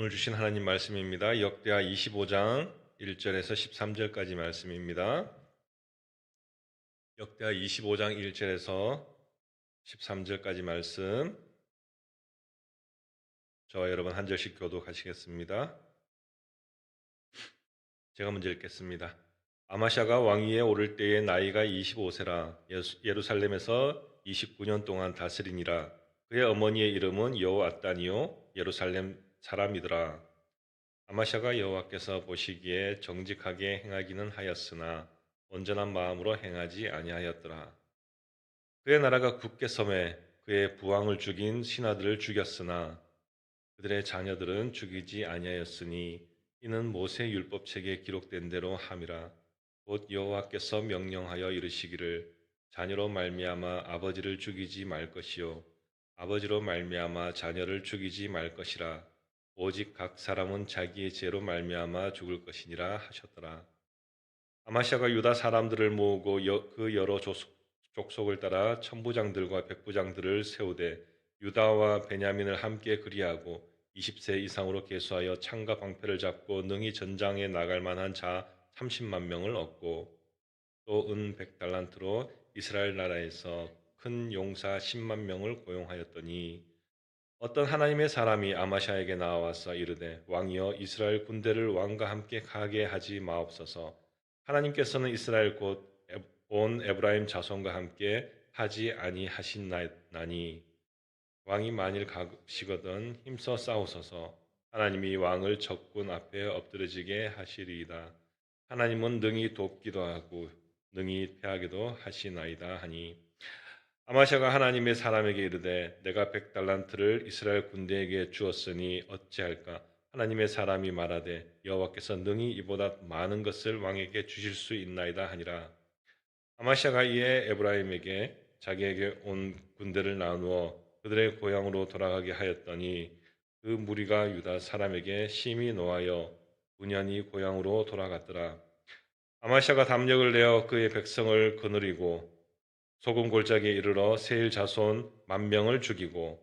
오늘 주신 하나님 말씀입니다. 역대하 25장 1절에서 13절까지 말씀입니다. 역대하 25장 1절에서 13절까지 말씀. 저와 여러분 한 절씩 교독하시겠습니다. 제가 먼저 읽겠습니다. 아마샤가 왕위에 오를 때의 나이가 25세라 예루살렘에서 29년 동안 다스리니라. 그의 어머니의 이름은 여호아따니요 예루살렘 사람이더라. 아마샤가 여호와께서 보시기에 정직하게 행하기는 하였으나 온전한 마음으로 행하지 아니하였더라. 그의 나라가 굳게 섬에 그의 부왕을 죽인 신하들을 죽였으나 그들의 자녀들은 죽이지 아니하였으니 이는 모세 율법책에 기록된 대로 함이라. 곧 여호와께서 명령하여 이르시기를 자녀로 말미암아 아버지를 죽이지 말 것이요 아버지로 말미암아 자녀를 죽이지 말 것이라. 오직 각 사람은 자기의 죄로 말미암아 죽을 것이니라 하셨더라. 아마샤가 유다 사람들을 모으고 여, 그 여러 족속을 따라 천부장들과 백부장들을 세우되 유다와 베냐민을 함께 그리하고 20세 이상으로 계수하여 창과 방패를 잡고 능히 전장에 나갈 만한 자 30만 명을 얻고 또 은 100달란트로 이스라엘 나라에서 큰 용사 10만 명을 고용하였더니 어떤 하나님의 사람이 아마샤에게 나와서 이르되 왕이여 이스라엘 군대를 왕과 함께 가게 하지 마옵소서. 하나님께서는 이스라엘 곧 온 에브라임 자손과 함께 하지 아니하신나니. 왕이 만일 가시거든 힘써 싸우소서. 하나님이 왕을 적군 앞에 엎드러지게 하시리이다. 하나님은 능히 돕기도 하고 능히 패하기도 하시나이다 하니 아마샤가 하나님의 사람에게 이르되 내가 백 달란트를 이스라엘 군대에게 주었으니 어찌할까? 하나님의 사람이 말하되 여호와께서 능히 이보다 많은 것을 왕에게 주실 수 있나이다 하니라. 아마샤가 이에 에브라임에게 자기에게 온 군대를 나누어 그들의 고향으로 돌아가게 하였더니 그 무리가 유다 사람에게 심히 노하여 분연히 고향으로 돌아갔더라. 아마샤가 담력을 내어 그의 백성을 거느리고 소금 골짜기에 이르러 세일 자손 만 명을 죽이고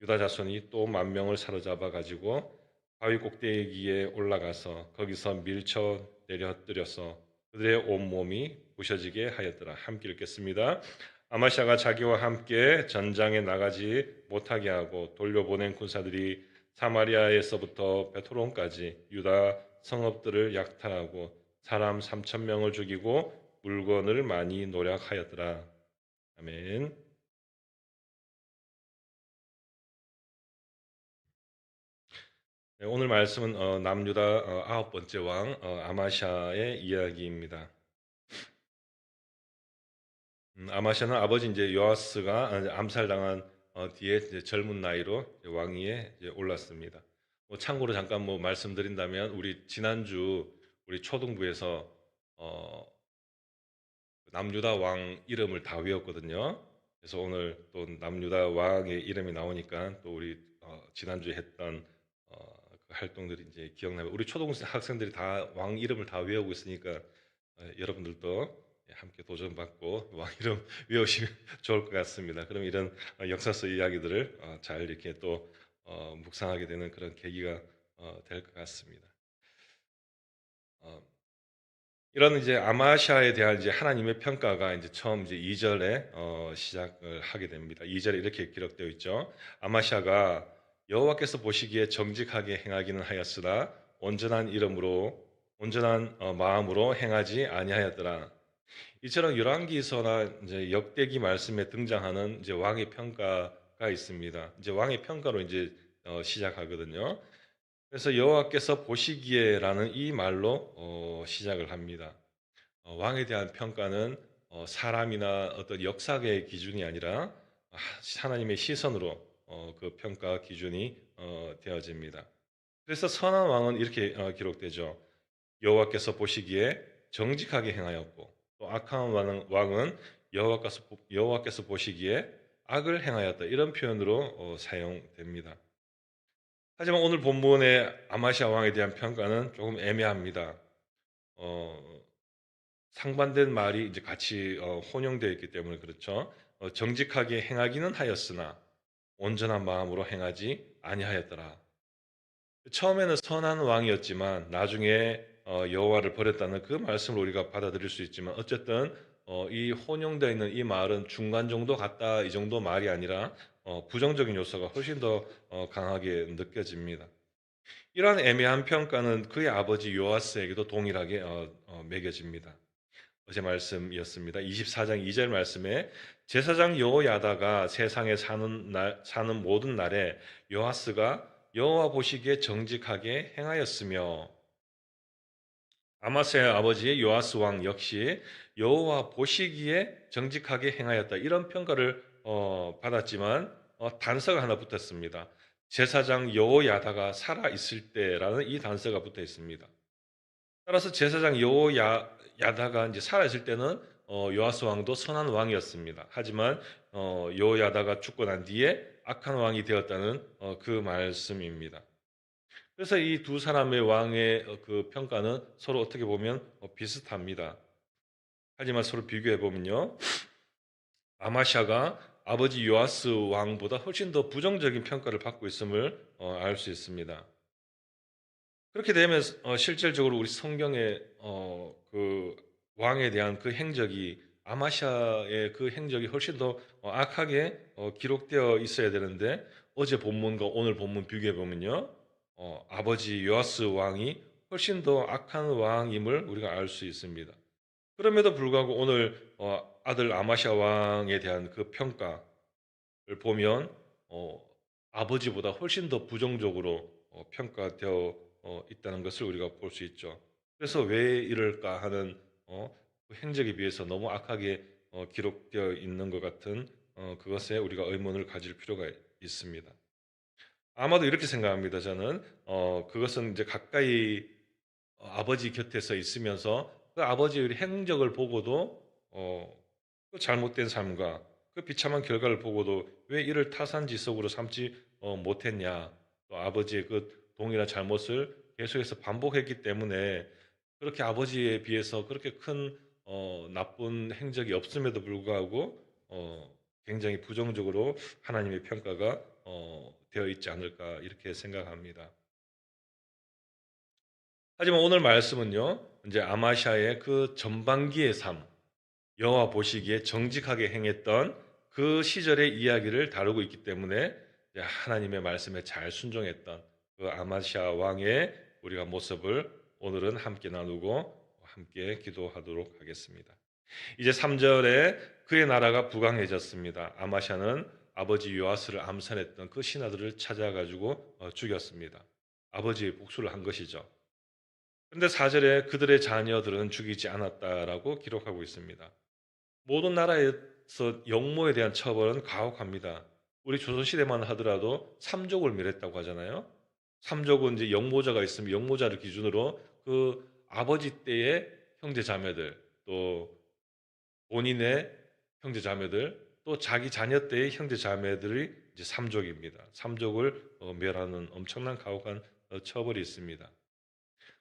유다 자손이 또 만 명을 사로잡아 가지고 바위 꼭대기에 올라가서 거기서 밀쳐 내려 흩뜨려서 그들의 온 몸이 부셔지게 하였더라. 함께 읽겠습니다. 아마샤가 자기와 함께 전장에 나가지 못하게 하고 돌려보낸 군사들이 사마리아에서부터 베토론까지 유다 성읍들을 약탈하고 사람 3천 명을 죽이고 물건을 많이 노력하였더라. 아멘. 네, 오늘 말씀은 어, 남유다 어, 아홉 번째 왕 어, 아마샤의 이야기입니다. 음, 아마샤는 아버지 이제 요아스가 암살당한 뒤에 젊은 나이로 왕위에 올랐습니다. 뭐 참고로 잠깐 뭐 말씀드린다면 우리 지난주 우리 초등부에서 남유다 왕 이름을 다 외웠거든요. 그래서 오늘 또 남유다 왕의 이름이 나오니까 또 우리 어, 지난주에 했던 어, 그 활동들이 이제 기억나면 우리 초등학생들이 다 왕 이름을 다 외우고 있으니까 어, 여러분들도 함께 도전받고 왕 이름 외우시면 좋을 것 같습니다. 그럼 이런 어, 역사 속 이야기들을 어, 잘 이렇게 또 어, 묵상하게 되는 그런 계기가 될것 같습니다. 이런 이제 아마샤에 대한 이제 하나님의 평가가 이제 처음 이제 2절에 어, 시작을 하게 됩니다. 2절에 이렇게 기록되어 있죠. 아마샤가 여호와께서 보시기에 정직하게 행하기는 하였으나 온전한 이름으로 온전한 어, 마음으로 행하지 아니하였더라. 이처럼 열왕기서나 이제 역대기 말씀에 등장하는 이제 왕의 평가가 있습니다. 이제 왕의 평가로 이제 어, 시작하거든요. 그래서 여호와께서 보시기에라는 이 말로 어, 시작을 합니다. 어, 왕에 대한 평가는 어, 사람이나 어떤 역사의 기준이 아니라 하나님의 시선으로 어, 그 평가 기준이 어, 되어집니다. 그래서 선한 왕은 이렇게 어, 기록되죠. 여호와께서 보시기에 정직하게 행하였고 또 악한 왕은 여호와께서, 여호와께서 보시기에 악을 행하였다 이런 표현으로 사용됩니다. 하지만 오늘 본문의 아마시아 왕에 대한 평가는 조금 애매합니다. 어, 상반된 말이 이제 같이 어, 혼용되어 있기 때문에 그렇죠. 어, 정직하게 행하기는 하였으나 온전한 마음으로 행하지 아니하였더라. 처음에는 선한 왕이었지만 나중에 어, 여호와를 버렸다는 그 말씀을 우리가 받아들일 수 있지만 어쨌든 어, 이 혼용되어 있는 이 말은 중간 정도 같다 이 정도 말이 아니라 어, 부정적인 요소가 훨씬 더 어, 강하게 느껴집니다. 이러한 애매한 평가는 그의 아버지 요아스에게도 동일하게 어, 어, 매겨집니다. 어제 말씀이었습니다. 24장 2절 말씀에 제사장 여호야다가 세상에 사는 날 사는 모든 날에 요아스가 여호와 보시기에 정직하게 행하였으며 아마스의 아버지 요아스 왕 역시 여호와 보시기에 정직하게 행하였다 이런 평가를 어, 받았지만 어, 단서가 하나 붙었습니다. 제사장 여호야다가 살아 있을 때라는 이 단서가 붙어 있습니다. 따라서 제사장 여호야다가 이제 살아 있을 때는 어, 요아스 왕도 선한 왕이었습니다. 하지만 어, 여호야다가 죽고 난 뒤에 악한 왕이 되었다는 어, 그 말씀입니다. 그래서 이 두 사람의 왕의 어, 그 평가는 서로 어떻게 보면 어, 비슷합니다. 하지만 서로 비교해 보면요. 아마샤가 아버지 요아스 왕보다 훨씬 더 부정적인 평가를 받고 있음을 어, 알수 있습니다. 그렇게 되면 어, 실질적으로 우리 성경의 어, 그 왕에 대한 그 행적이 아마샤의 그 행적이 훨씬 더 어, 악하게 어, 기록되어 있어야 되는데 어제 본문과 오늘 본문 비교해 보면요. 어, 아버지 요아스 왕이 훨씬 더 악한 왕임을 우리가 알 수 있습니다. 그럼에도 불구하고 오늘 어, 아들 아마샤 왕에 대한 그 평가를 보면 어, 아버지보다 훨씬 더 부정적으로 어, 평가되어 어, 있다는 것을 우리가 볼 수 있죠. 그래서 왜 이럴까 하는 어, 그 행적에 비해서 너무 악하게 어, 기록되어 있는 것 같은 어, 그것에 우리가 의문을 가질 필요가 있습니다. 아마도 이렇게 생각합니다. 저는 어, 그것은 이제 가까이 어, 아버지 곁에서 있으면서 그 아버지의 행적을 보고도 어, 그 잘못된 삶과 그 비참한 결과를 보고도 왜 이를 타산지석으로 삼지 어, 못했냐 또 아버지의 그 동일한 잘못을 계속해서 반복했기 때문에 그렇게 아버지에 비해서 그렇게 큰 어, 나쁜 행적이 없음에도 불구하고 어, 굉장히 부정적으로 하나님의 평가가 어, 되어 있지 않을까 이렇게 생각합니다. 하지만 오늘 말씀은요, 이제 아마샤의 그 전반기의 삶, 여호와 보시기에 정직하게 행했던 그 시절의 이야기를 다루고 있기 때문에 하나님의 말씀에 잘 순종했던 그 아마샤 왕의 우리가 모습을 오늘은 함께 나누고 함께 기도하도록 하겠습니다. 이제 3절에 그의 나라가 부강해졌습니다. 아마샤는 아버지 요아스를 암살했던 그 신하들을 찾아가지고 어, 죽였습니다. 아버지의 복수를 한 것이죠. 그런데 4절에 그들의 자녀들은 죽이지 않았다라고 기록하고 있습니다. 모든 나라에서 영모에 대한 처벌은 가혹합니다. 우리 조선시대만 하더라도 삼족을 멸했다고 하잖아요. 삼족은 이제 영모자가 있으면 영모자를 기준으로 그 아버지 때의 형제 자매들 또 본인의 형제 자매들 또 자기 자녀 때의 형제 자매들이 이제 삼족입니다. 삼족을 어, 멸하는 엄청난 가혹한 어, 처벌이 있습니다.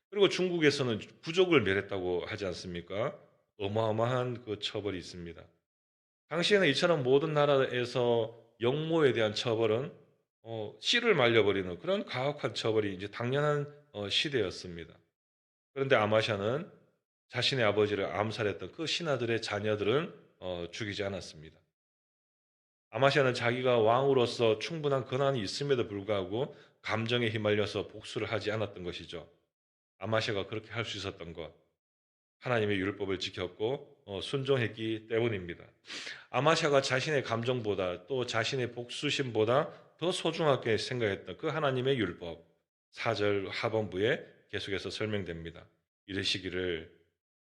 그리고 중국에서는 부족을 멸했다고 하지 않습니까? 어마어마한 그 처벌이 있습니다. 당시에는 이처럼 모든 나라에서 영모에 대한 처벌은 어, 씨를 말려버리는 그런 가혹한 처벌이 이제 당연한 어, 시대였습니다. 그런데 아마샤는 자신의 아버지를 암살했던 그 신하들의 자녀들은 어, 죽이지 않았습니다. 아마샤는 자기가 왕으로서 충분한 권한이 있음에도 불구하고 감정에 휘말려서 복수를 하지 않았던 것이죠. 아마샤가 그렇게 할 수 있었던 것, 하나님의 율법을 지켰고 어, 순종했기 때문입니다. 아마샤가 자신의 감정보다 또 자신의 복수심보다 더 소중하게 생각했던 그 하나님의 율법 4절 하반부에 계속해서 설명됩니다. 이르시기를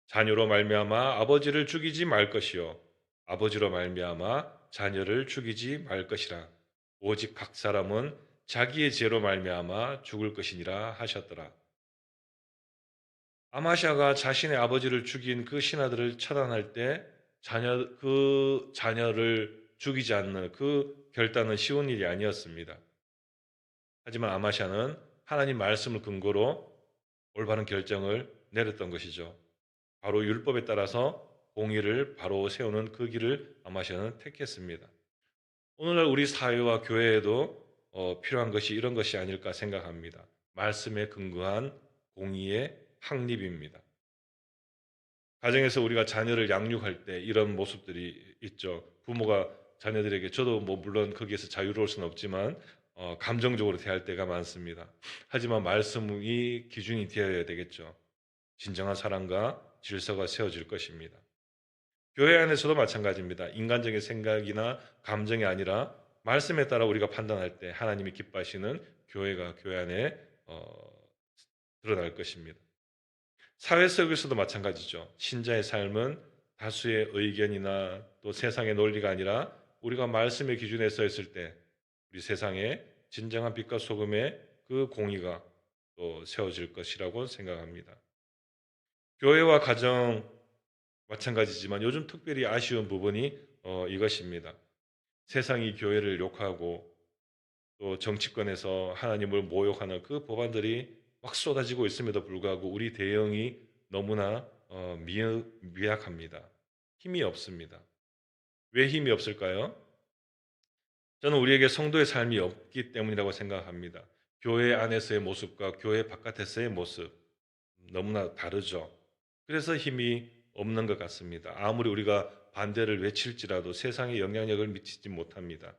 자녀로 말미암아 아버지를 죽이지 말 것이요 아버지로 말미암아 자녀를 죽이지 말 것이라 오직 각 사람은 자기의 죄로 말미암아 죽을 것이니라 하셨더라. 아마샤가 자신의 아버지를 죽인 그 신하들을 처단할 때 자녀 그 자녀를 죽이지 않는 그 결단은 쉬운 일이 아니었습니다. 하지만 아마샤는 하나님 말씀을 근거로 올바른 결정을 내렸던 것이죠. 바로 율법에 따라서 공의를 바로 세우는 그 길을 아마샤는 택했습니다. 오늘날 우리 사회와 교회에도 어, 필요한 것이 이런 것이 아닐까 생각합니다. 말씀에 근거한 공의의 확립입니다. 가정에서 우리가 자녀를 양육할 때 이런 모습들이 있죠. 부모가 자녀들에게 저도 뭐 물론 거기에서 자유로울 수는 없지만 어, 감정적으로 대할 때가 많습니다. 하지만 말씀이 기준이 되어야 되겠죠. 진정한 사랑과 질서가 세워질 것입니다. 교회 안에서도 마찬가지입니다. 인간적인 생각이나 감정이 아니라 말씀에 따라 우리가 판단할 때 하나님이 기뻐하시는 교회가 교회 안에 어, 드러날 것입니다. 사회 속에서도 마찬가지죠. 신자의 삶은 다수의 의견이나 또 세상의 논리가 아니라 우리가 말씀의 기준에 서 있을 때 우리 세상에 진정한 빛과 소금의 그 공의가 또 세워질 것이라고 생각합니다. 교회와 가정 마찬가지지만 요즘 특별히 아쉬운 부분이 어, 이것입니다. 세상이 교회를 욕하고 또 정치권에서 하나님을 모욕하는 그 법안들이 막 쏟아지고 있음에도 불구하고 우리 대응이 너무나 어, 미, 미약합니다. 힘이 없습니다. 왜 힘이 없을까요? 저는 우리에게 성도의 삶이 없기 때문이라고 생각합니다. 교회 안에서의 모습과 교회 바깥에서의 모습 너무나 다르죠. 그래서 힘이 없는 것 같습니다. 아무리 우리가 반대를 외칠지라도 세상에 영향력을 미치지 못합니다.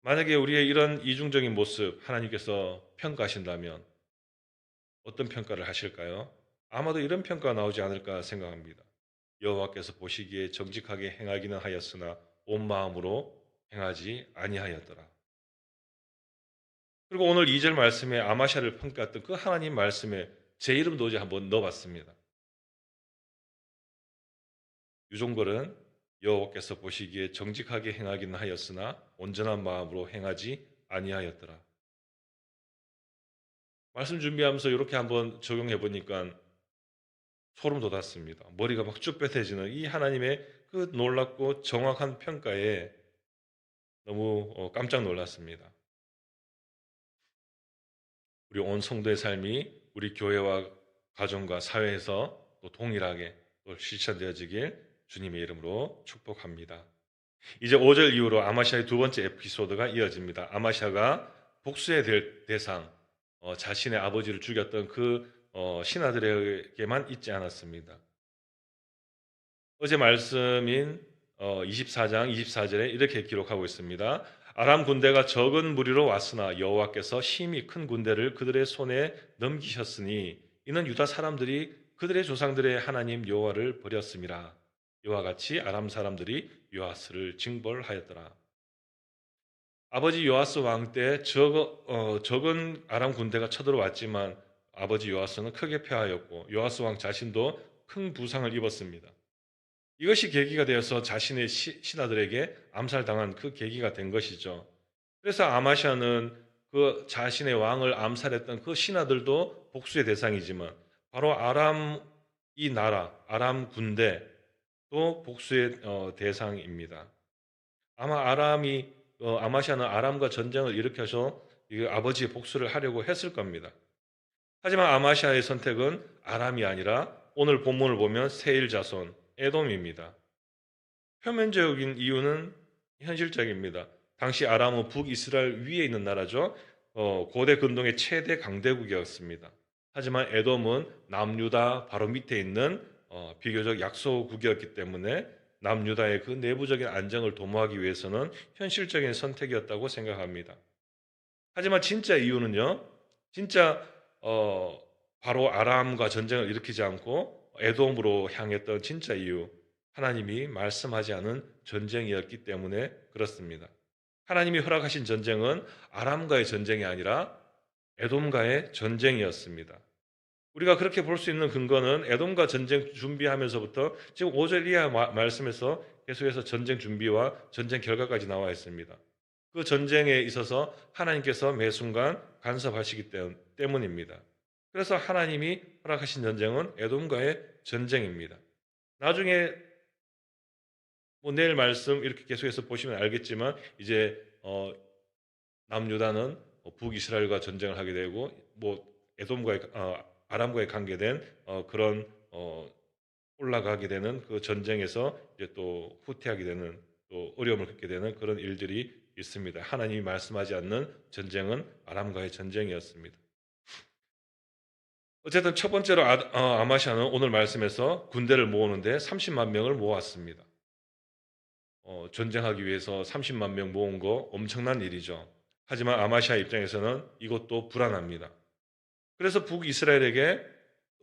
만약에 우리의 이런 이중적인 모습 하나님께서 평가하신다면 어떤 평가를 하실까요? 아마도 이런 평가가 나오지 않을까 생각합니다. 여호와께서 보시기에 정직하게 행하기는 하였으나 온 마음으로 행하지 아니하였더라. 그리고 오늘 2절 말씀에 아마샤를 평가했던 그 하나님 말씀에 제 이름도 이제 한번 넣어봤습니다. 유종걸은 여호와께서 보시기에 정직하게 행하기는 하였으나 온전한 마음으로 행하지 아니하였더라. 말씀 준비하면서 이렇게 한번 적용해 보니까 소름 돋았습니다. 머리가 막 쭈뼛해지는 이 하나님의 그 놀랍고 정확한 평가에 너무 어, 깜짝 놀랐습니다. 우리 온 성도의 삶이 우리 교회와 가정과 사회에서 또 동일하게 또 실천되어지길 주님의 이름으로 축복합니다. 이제 5절 이후로 아마샤의 두 번째 에피소드가 이어집니다. 아마샤가 복수의 될 대상, 어, 자신의 아버지를 죽였던 그 어, 신하들에게만 있지 않았습니다. 어제 말씀인 어, 24장 24절에 이렇게 기록하고 있습니다. 아람 군대가 적은 무리로 왔으나 여호와께서 심히 큰 군대를 그들의 손에 넘기셨으니 이는 유다 사람들이 그들의 조상들의 하나님 여호와를 버렸음이라. 이와 같이 아람 사람들이 요아스를 징벌하였더라. 아버지 요아스 왕때 어, 적은 아람 군대가 쳐들어왔지만 아버지 요아스는 크게 패하였고 요아스 왕 자신도 큰 부상을 입었습니다. 이것이 계기가 되어서 자신의 신하들에게 암살당한 그 계기가 된 것이죠. 그래서 아마샤는 그 자신의 왕을 암살했던 그 신하들도 복수의 대상이지만 바로 아람 이 나라, 아람 군대 또 복수의 어, 대상입니다. 아마 아람이 어, 아마샤는 아람과 전쟁을 일으켜서 아버지의 복수를 하려고 했을 겁니다. 하지만 아마샤의 선택은 아람이 아니라 오늘 본문을 보면 세일 자손 에돔입니다. 표면적인 이유는 현실적입니다. 당시 아람은 북이스라엘 위에 있는 나라죠. 어, 고대 근동의 최대 강대국이었습니다. 하지만 에돔은 남유다 바로 밑에 있는 어, 비교적 약소국이었기 때문에 남유다의 그 내부적인 안정을 도모하기 위해서는 현실적인 선택이었다고 생각합니다. 하지만 진짜 이유는요, 진짜 어, 바로 아람과 전쟁을 일으키지 않고 에돔으로 향했던 진짜 이유, 하나님이 말씀하지 않은 전쟁이었기 때문에 그렇습니다. 하나님이 허락하신 전쟁은 아람과의 전쟁이 아니라 에돔과의 전쟁이었습니다. 우리가 그렇게 볼 수 있는 근거는 에돔과 전쟁 준비하면서부터 지금 5절 이하 말씀에서 계속해서 전쟁 준비와 전쟁 결과까지 나와 있습니다. 그 전쟁에 있어서 하나님께서 매 순간 간섭하시기 때문입니다. 그래서 하나님이 허락하신 전쟁은 에돔과의 전쟁입니다. 나중에 뭐 내일 말씀 이렇게 계속해서 보시면 알겠지만 이제 어 남유다는 북이스라엘과 전쟁을 하게 되고 뭐 에돔과의 어 아람과의 관계된 어, 그런 어, 올라가게 되는 그 전쟁에서 이제 또 후퇴하게 되는 또 어려움을 겪게 되는 그런 일들이 있습니다. 하나님이 말씀하지 않는 전쟁은 아람과의 전쟁이었습니다. 어쨌든 첫 번째로 아, 어, 아마샤는 오늘 말씀에서 군대를 모으는데 30만 명을 모았습니다. 어, 전쟁하기 위해서 30만 명 모은 거 엄청난 일이죠. 하지만 아마샤 입장에서는 이것도 불안합니다. 그래서 북이스라엘에게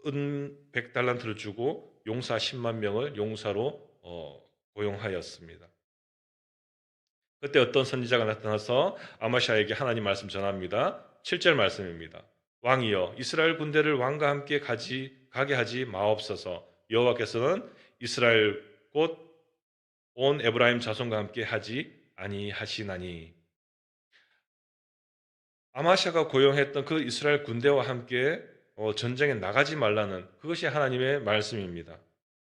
은 100달란트를 주고 용사 10만 명을 용사로 어, 고용하였습니다. 그때 어떤 선지자가 나타나서 아마샤에게 하나님 말씀 전합니다. 7절 말씀입니다. 왕이여 이스라엘 군대를 왕과 함께 가지 가게 하지 마옵소서. 여호와께서는 이스라엘 곧 온 에브라임 자손과 함께 하지 아니하시나니. 아마샤가 고용했던 그 이스라엘 군대와 함께 어, 전쟁에 나가지 말라는 그것이 하나님의 말씀입니다.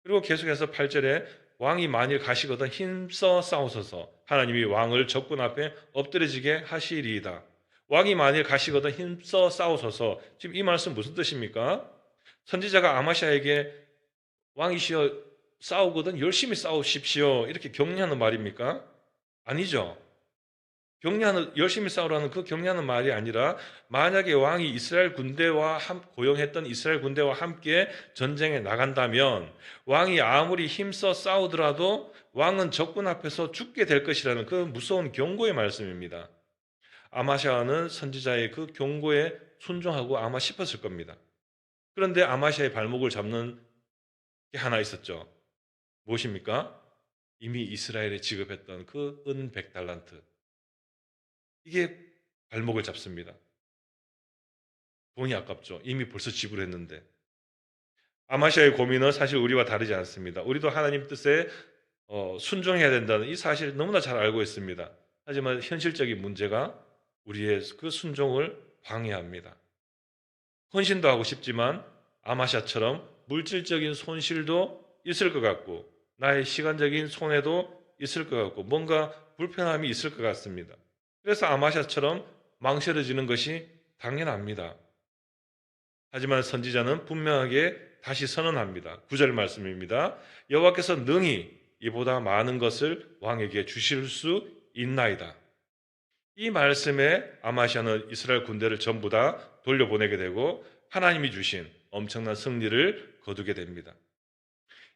그리고 계속해서 8절에 왕이 만일 가시거든 힘써 싸우소서 하나님이 왕을 적군 앞에 엎드려지게 하시리이다. 왕이 만일 가시거든 힘써 싸우소서 지금 이 말씀 무슨 뜻입니까? 선지자가 아마샤에게 왕이시여 싸우거든 열심히 싸우십시오 이렇게 격려하는 말입니까? 아니죠. 격려하는 열심히 싸우라는 그 격려하는 말이 아니라 만약에 왕이 이스라엘 군대와 함, 고용했던 이스라엘 군대와 함께 전쟁에 나간다면 왕이 아무리 힘써 싸우더라도 왕은 적군 앞에서 죽게 될 것이라는 그 무서운 경고의 말씀입니다. 아마샤는 선지자의 그 경고에 순종하고 아마 싶었을 겁니다. 그런데 아마샤의 발목을 잡는 게 하나 있었죠. 무엇입니까? 이미 이스라엘에 지급했던 그 은 백달란트. 이게 발목을 잡습니다. 돈이 아깝죠. 이미 벌써 지불했는데. 아마시아의 고민은 사실 우리와 다르지 않습니다. 우리도 하나님 뜻에 어, 순종해야 된다는 이 사실을 너무나 잘 알고 있습니다. 하지만 현실적인 문제가 우리의 그 순종을 방해합니다. 헌신도 하고 싶지만 아마샤처럼 물질적인 손실도 있을 것 같고 나의 시간적인 손해도 있을 것 같고 뭔가 불편함이 있을 것 같습니다. 그래서 아마샤처럼 망설여지는 것이 당연합니다. 하지만 선지자는 분명하게 다시 선언합니다. 구절 말씀입니다. 여호와께서 능히 이보다 많은 것을 왕에게 주실 수 있나이다. 이 말씀에 아마샤는 이스라엘 군대를 전부 다 돌려보내게 되고 하나님이 주신 엄청난 승리를 거두게 됩니다.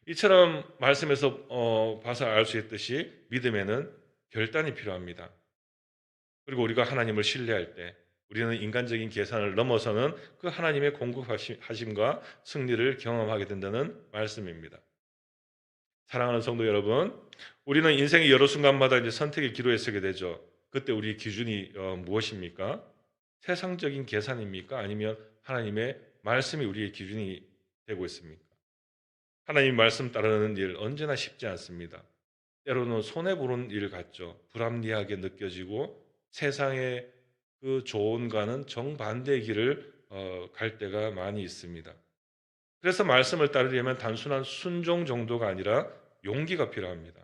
이처럼 말씀에서 어, 봐서 알 수 있듯이 믿음에는 결단이 필요합니다. 그리고 우리가 하나님을 신뢰할 때 우리는 인간적인 계산을 넘어서는 그 하나님의 공급하심과 승리를 경험하게 된다는 말씀입니다. 사랑하는 성도 여러분, 우리는 인생의 여러 순간마다 이제 선택의 기로에 서게 되죠. 그때 우리 기준이 어, 무엇입니까? 세상적인 계산입니까? 아니면 하나님의 말씀이 우리의 기준이 되고 있습니까? 하나님 말씀 따르는 일 언제나 쉽지 않습니다. 때로는 손해 보는 일 같죠. 불합리하게 느껴지고 세상의 그 좋은과는 정반대의 길을 어, 갈 때가 많이 있습니다. 그래서 말씀을 따르려면 단순한 순종 정도가 아니라 용기가 필요합니다.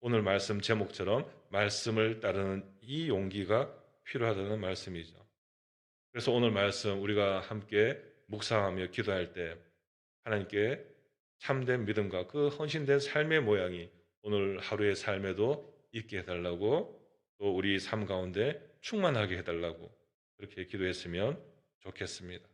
오늘 말씀 제목처럼 말씀을 따르는 이 용기가 필요하다는 말씀이죠. 그래서 오늘 말씀 우리가 함께 묵상하며 기도할 때 하나님께 참된 믿음과 그 헌신된 삶의 모양이 오늘 하루의 삶에도 있게 해달라고 또 우리 삶 가운데 충만하게 해달라고 그렇게 기도했으면 좋겠습니다.